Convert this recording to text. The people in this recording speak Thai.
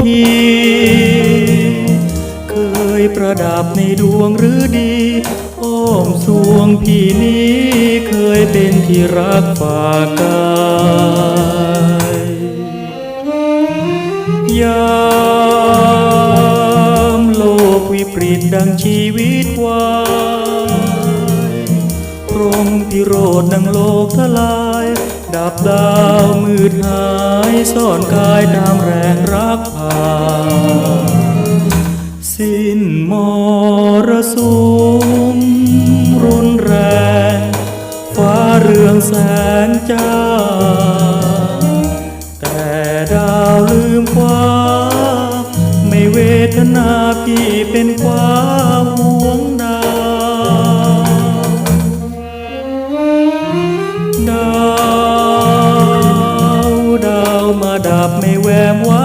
พีเคยประดับในดวงหรือดีอ้อมสวงพี่นี้เคยเป็นที่รักฝากกายยามโลกวิปริตดังชีวิตวายพรมพิโรธดังโลกทลาย ดับดาวมืดหายซ่อนกายตามแรงรักพา สิ้นมรสุมรุนแรงฟ้าเรืองแสงจ้า แต่ดาวลืมฟ้า ไม่เวทนาพี่เป็นความห่วงดาว ดาว ดาวมาดับไม่แวมไว้